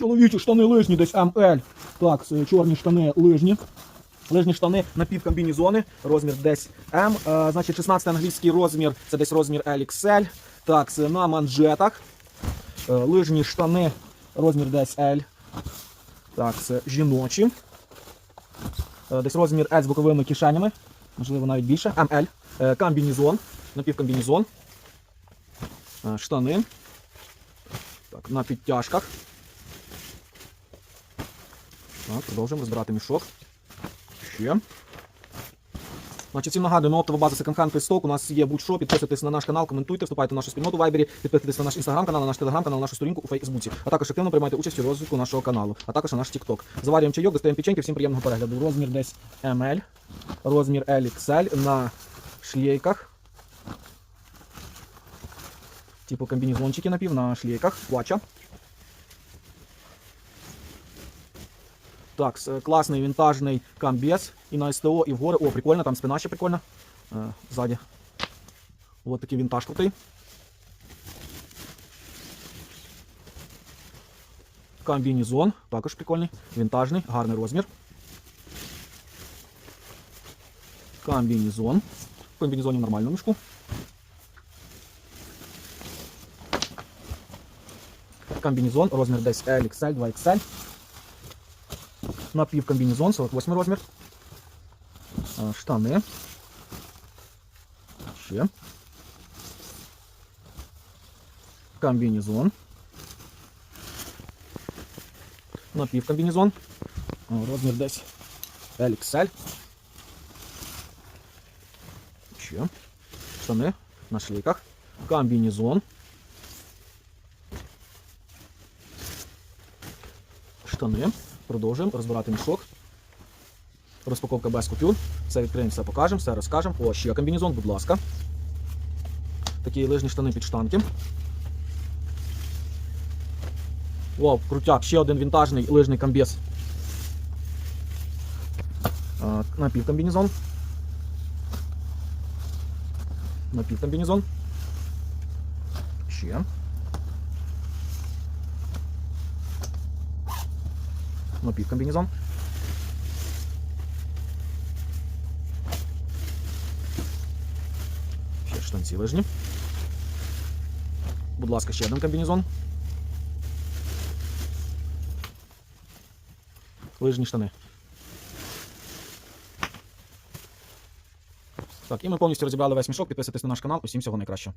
Чоловічі штани лижні, десь МЛ. Так, це чорні штани лижні. Лижні штани напівкомбінізони, розмір десь М. Е, значить, 16 англійський розмір, це десь розмір LXL. Так, це на манжетах. Е, лижні штани, розмір десь L. Так, це жіночі. Е, десь розмір L з боковими кишенями. Можливо, навіть більше. МЛ. Е, комбінізон. Напівкомбінізон. Е, штани. Так, на підтяжках. Так, продовжуємо розбирати мішок. Ще. Значить, всім нагадую, оптова база секонд-хенд У нас є будь-що. Підписуйтесь на наш канал, коментуйте, вступайте в нашу спільноту в Вайбері, підписуйтесь на наш інстаграм-канал, на наш телеграм-канал, на нашу сторінку у Фейсбуці. А також активно приймайте участь у розвитку нашого каналу, а також на наш TikTok. Заварюємо чайок, достаємо печеньки, всім приємного перегляду. Розмір десь ML, розмір LXL на шлейках. Типу комбінезончики напів на шлейках, плача. Так, класний вінтажний камбез. І на СТО, і в гори. О, прикольно, там спина ще прикольна. Е, ззаді. Ось такий вінтаж крутий. Комбінезон, також прикольний. Вінтажний, гарний розмір. Комбінезон. В комбінезоні в нормальному мішку. Комбінезон, розмір десь LXL, 2XL. Напівкомбінезон, 48 розмір. А, Штани. Ще. Комбінезон. Напівкомбінезон. А, Розмір десь LXL. Ще. Штани на шлейках. Комбінезон. Штани. Продовжуємо розбирати мішок. Розпаковка без купюр. Все відкриємо, все покажемо, все розкажемо. О, ще комбінезон, будь ласка. Такі лижні штани під штанки. Вау, крутяк, ще один вінтажний лижний комбез. Напівкомбінезон. Напівкомбінезон. Ще. Напівкомбінезон. Ще штанці лижні. Будь ласка, ще один комбінезон. Лижні штани. Так, і ми повністю розібрали весь мішок. Підписуйтесь на наш канал. Усім всього найкращого.